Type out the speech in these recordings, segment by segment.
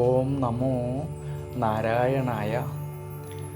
ഓം നമോ നാരായണായ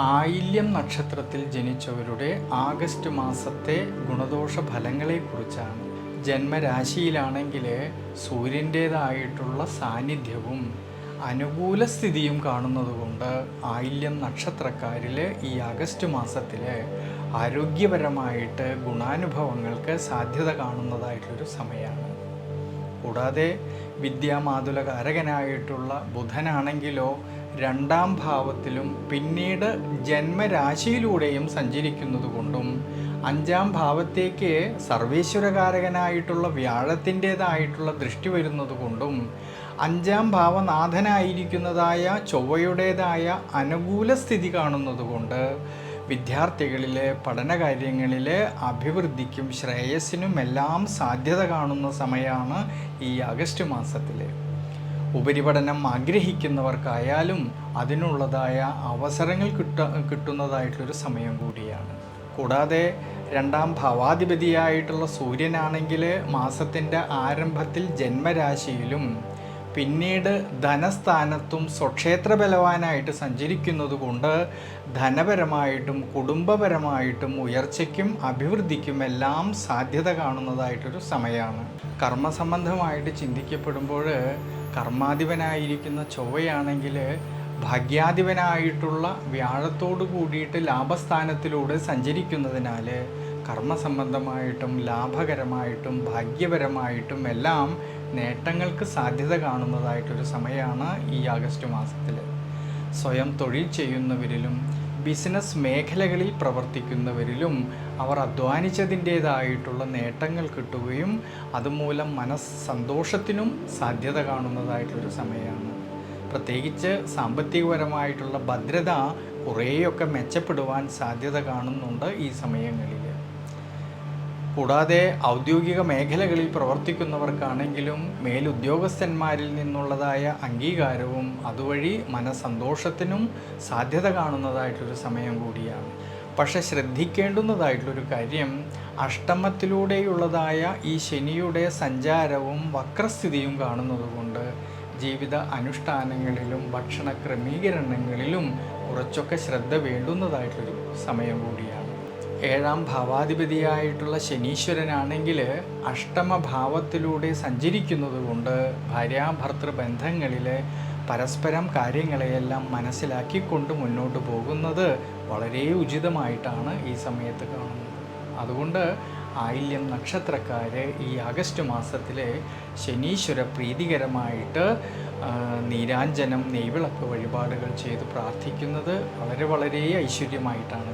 ആയില്യം നക്ഷത്രത്തിൽ ജനിച്ചവരുടെ ആഗസ്റ്റ് മാസത്തെ ഗുണദോഷ ഫലങ്ങളെക്കുറിച്ചാണ് ജന്മരാശിയിലാണെങ്കിൽ സൂര്യന്റേതായിട്ടുള്ള സാന്നിധ്യവും അനുകൂല സ്ഥിതിയും കാണുന്നതുകൊണ്ട് ആയില്യം നക്ഷത്രക്കാരിൽ ഈ ആഗസ്റ്റ് മാസത്തിൽ ആരോഗ്യപരമായിട്ട് ഗുണാനുഭവങ്ങൾക്ക് സാധ്യത കാണുന്നതായിട്ടൊരു സമയമാണ് കൂടാതെ വിദ്യാമാതുലകാരകനായിട്ടുള്ള ബുധനാണെങ്കിലോ രണ്ടാം ഭാവത്തിലും പിന്നീട് ജന്മരാശിയിലൂടെയും സഞ്ചരിക്കുന്നത് കൊണ്ടും അഞ്ചാം ഭാവത്തേക്ക് സർവേശ്വരകാരകനായിട്ടുള്ള വ്യാഴത്തിന്റേതായിട്ടുള്ള ദൃഷ്ടി വരുന്നത് കൊണ്ടും അഞ്ചാം ഭാവനാഥനായിരിക്കുന്നതായ ചൊവ്വയുടേതായ അനുകൂല സ്ഥിതി കാണുന്നതുകൊണ്ട് വിദ്യാർത്ഥികളിലെ പഠനകാര്യങ്ങളിൽ അഭിവൃദ്ധിക്കും ശ്രേയസ്സിനും എല്ലാം സാധ്യത കാണുന്ന സമയമാണ് ഈ ആഗസ്റ്റ് മാസത്തിൽ ഉപരിപഠനം ആഗ്രഹിക്കുന്നവർക്കായാലും അതിനുള്ളതായ അവസരങ്ങൾ കിട്ട കിട്ടുന്നതായിട്ടൊരു സമയം കൂടിയാണ്. കൂടാതെ രണ്ടാം ഭാവാധിപതിയായിട്ടുള്ള സൂര്യനാണെങ്കിൽ മാസത്തിന്റെ ആരംഭത്തിൽ ജന്മരാശിയിലും പിന്നീട് ധനസ്ഥാനത്തും സ്വക്ഷേത്ര ബലവാനായിട്ട് സഞ്ചരിക്കുന്നത് കൊണ്ട് ധനപരമായിട്ടും കുടുംബപരമായിട്ടും ഉയർച്ചയ്ക്കും അഭിവൃദ്ധിക്കും എല്ലാം സാധ്യത കാണുന്നതായിട്ടൊരു സമയമാണ് കർമ്മസംബന്ധമായിട്ട് ചിന്തിക്കപ്പെടുമ്പോൾ കർമാധിപനായിരിക്കുന്ന ചൊവ്വയാണെങ്കിൽ ഭാഗ്യാധിപനായിട്ടുള്ള വ്യാഴത്തോട് കൂടിയിട്ട് ലാഭസ്ഥാനത്തിലൂടെ സഞ്ചരിക്കുന്നതിനാൽ കർമ്മസംബന്ധമായിട്ടും ലാഭകരമായിട്ടും ഭാഗ്യപരമായിട്ടും എല്ലാം നേട്ടങ്ങൾക്ക് സാധ്യത കാണുന്നതായിട്ടൊരു സമയമാണ് ഈ ആഗസ്റ്റ് മാസത്തിൽ. സ്വയം തൊഴിൽ ചെയ്യുന്നവരിലും ബിസിനസ് മേഖലകളിൽ പ്രവർത്തിക്കുന്നവരിലും അവർ അധ്വാനിച്ചതിന്റേതായിട്ടുള്ള നേട്ടങ്ങൾ കിട്ടുകയും അതുമൂലം മനസ് സന്തോഷത്തിനും സാധ്യത കാണുന്നതായിട്ടൊരു സമയമാണ്. പ്രത്യേകിച്ച് സാമ്പത്തികപരമായിട്ടുള്ള ഭദ്രത കുറേയൊക്കെ മെച്ചപ്പെടുവാൻ സാധ്യത കാണുന്നുണ്ട് ഈ സമയങ്ങളിൽ. കൂടാതെ ഔദ്യോഗിക മേഖലകളിൽ പ്രവർത്തിക്കുന്നവർക്കാണെങ്കിലും മേലുദ്യോഗസ്ഥന്മാരിൽ നിന്നുള്ളതായ അംഗീകാരവും അതുവഴി മനസന്തോഷത്തിനും സാധ്യത കാണുന്നതായിട്ടൊരു സമയം കൂടിയാണ്. പക്ഷെ ശ്രദ്ധിക്കേണ്ടുന്നതായിട്ടുള്ളൊരു കാര്യം അഷ്ടമത്തിലൂടെയുള്ളതായ ഈ ശനിയുടെ സഞ്ചാരവും വക്രസ്ഥിതിയും കാണുന്നതുകൊണ്ട് ജീവിത അനുഷ്ഠാനങ്ങളിലും ഭക്ഷണ ക്രമീകരണങ്ങളിലും കുറച്ചൊക്കെ ശ്രദ്ധ വേണ്ടുന്നതായിട്ടൊരു സമയം കൂടിയാണ്. ഏഴാം ഭാവാധിപതിയായിട്ടുള്ള ശനീശ്വരനാണെങ്കിൽ അഷ്ടമഭാവത്തിലൂടെ സഞ്ചരിക്കുന്നത് കൊണ്ട് ഭാര്യാഭർത്തൃ ബന്ധങ്ങളിൽ പരസ്പരം കാര്യങ്ങളെയെല്ലാം മനസ്സിലാക്കിക്കൊണ്ട് മുന്നോട്ട് പോകുന്നത് വളരെ ഉചിതമായിട്ടാണ് ഈ സമയത്ത് കാണുന്നത്. അതുകൊണ്ട് ആയില്യം നക്ഷത്രക്കാർ ഈ ആഗസ്റ്റ് മാസത്തിലെ ശനീശ്വര പ്രീതികരമായിട്ട് നീരാഞ്ജനം നെയ്വിളക്ക് വഴിപാടുകൾ ചെയ്ത് പ്രാർത്ഥിക്കുന്നത് വളരെ വളരെ ഐശ്വര്യമായിട്ടാണ്